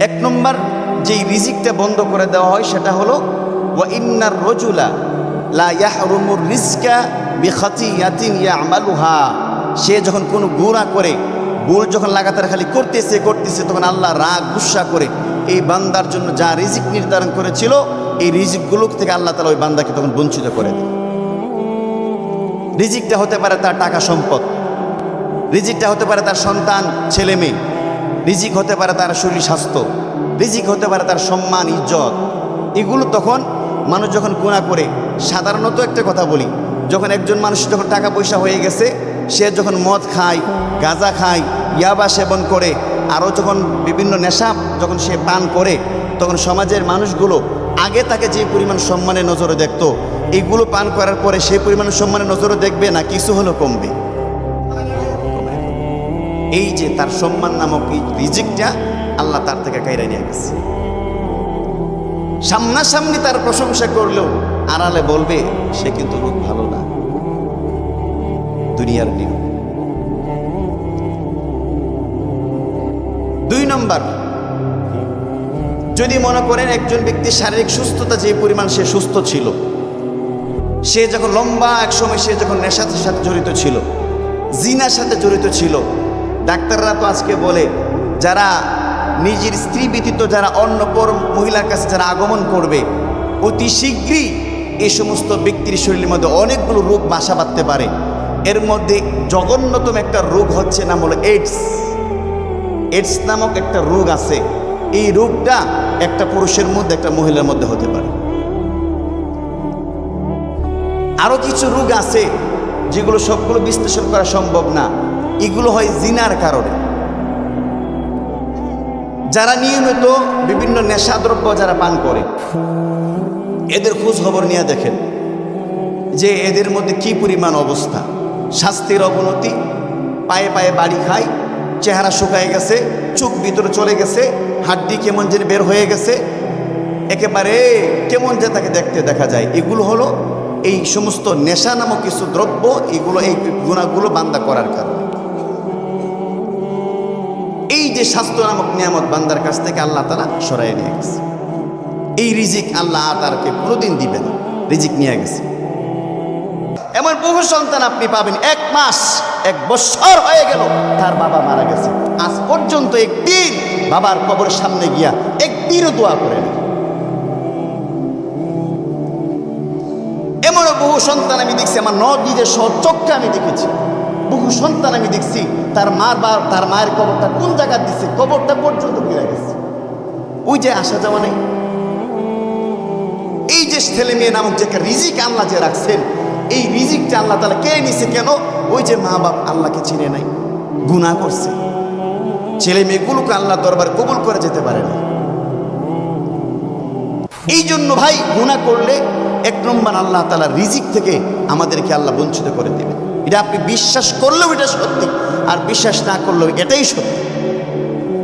এক নম্বর যেই রিজিকটা বন্ধ করে দেওয়া হয় সেটা হলো, ওয়া ইন্নার রজুলা লা ইয়াহরুমুর রিজকা বিখাতিয়াতিন ইয়ামালুহা। সে যখন কোনো গুনাহ করে, ভুল যখন লাগাতার খালি করতেছে করতেছে, তখন আল্লাহ রাগ, গুসা করে এই বান্দার জন্য যা রিজিক নির্ধারণ করেছিল, এই রিজিকগুলো থেকে আল্লাহ তালা ওই বান্দাকে তখন বঞ্চিত করে দেয় রিজিকটা হতে পারে তার টাকা সম্পদ, রিজিকটা হতে পারে তার সন্তান, ছেলে মেয়ে। রিজিক হতে পারে তার শরীর স্বাস্থ্য, রিজিক হতে পারে তার সম্মান, ইজ্জত। এগুলো তখন মানুষ যখন গুণা করে, সাধারণত একটা কথা বলি, যখন একজন মানুষ যখন টাকা পয়সা হয়ে গেছে, সে যখন মদ খায়, গাঁজা খায়, ইয়াবা সেবন করে, আরও যখন বিভিন্ন নেশা যখন সে পান করে, তখন সমাজের মানুষগুলো আগে তাকে যে পরিমাণ সম্মানের নজরে দেখত এইগুলো পান করার পরে সেই পরিমাণ সম্মানের নজরে দেখবে না, কিছু হলো কমবে। এই যে তার সম্মান নামক এই রিজিকটা আল্লাহ তার থেকে কাইরা নিয়ে গেছে। সামনাসামনি তার প্রশংসা করলেও আড়ালে বলবে, সে কিন্তু লোক ভালো না। দুনিয়ার নিয়ম দুই নম্বর, যদি মনে করেন একজন ব্যক্তির শারীরিক সুস্থতা যে পরিমাণ সে সুস্থ ছিল, সে যখন লম্বা এক সময় সে যখন নেশার সাথে জড়িত ছিল, জিনার সাথে জড়িত ছিল ডাক্তাররা তো আজকে বলে, যারা নিজের স্ত্রী ব্যতীত যারা অন্য পর মহিলার কাছে যারা আগমন করবে, অতি শীঘ্রই এই সমস্ত ব্যক্তির শরীরের মধ্যে অনেকগুলো রোগ বাসা বাঁধতে পারে। এর মধ্যে জঘন্যতম একটা রোগ হচ্ছে নাম হলো এইডস এইডস নামক একটা রোগ আছে। এই রোগটা একটা পুরুষের মধ্যে, একটা মহিলার মধ্যে হতে পারে। আরও কিছু রোগ আছে যেগুলো সবগুলো বিশ্লেষণ করা সম্ভব না। এগুলো হয় জিনার কারণে। যারা নিয়মিত বিভিন্ন নেশাদ্রব্য যারা পান করে, এদের খোঁজ খবর নিয়ে দেখেন যে এদের মধ্যে কি পরিমাণ অবস্থা। স্বাস্থ্যের অবনতি, পায়ে পায়ে বাড়ি খায়, চেহারা শুকায় গেছে, চোখ ভিতরে চলে গেছে, হাড্ডি কেমন যেন বের হয়ে গেছে। একেবারে কেমন যে তাকে দেখতে দেখা যায়। এগুলো হলো এই সমস্ত নেশা নামক কিছু দ্রব্য, এগুলো এই গুণাগুলো বান্দা করার কারণে। যে স্বাস্থ্য নামক নিয়ামত বান্দার কাছ থেকে আল্লাহ তালা সরাই নিয়ে গেছে। এই রিজিক আল্লাহ তারকে কোনোদিন দিবে না। রিজিক নিয়ে গেছে। এমন বহু সন্তান আপনি পাবেন, এক মাস, এক বছর হয়ে গেল, তার বাবা মারা গেছে। আজ পর্যন্ত একদিন বাবার কবরের সামনে গিয়া একদিনও দোয়া করে না এমনও বহু সন্তান আমি দেখছি, আমার ন নিজের চোখটা আমি দেখেছি। বহু সন্তান আমি দেখছি, তার মার বা তার মায়ের কবরটা কোন জায়গায় দিচ্ছে কবরটা পর্যন্ত ফিরে গেছে। ওই যে আসা যাওয়া নেই। এই যে ছেলে মেয়ে নামক যে রিজিক আল্লাহ যে রাখছেন, এই রিজিকটা আল্লাহ তালা কে নিছে কেন? ওই যে মা বাপ আল্লাহকে চিনে নাই, গুনাহ করছে। ছেলে মেয়েগুলোকে আল্লাহ দরবার কবুল করে যেতে পারে না। এই জন্য ভাই, গুনাহ করলে এক নম্বর আল্লাহ তালা রিজিক থেকে আমাদেরকে আল্লাহ বঞ্চিত করে দেবে এটা আপনি বিশ্বাস করলেও এটা সত্যি আর বিশ্বাস না করলেও এটাই সত্যি।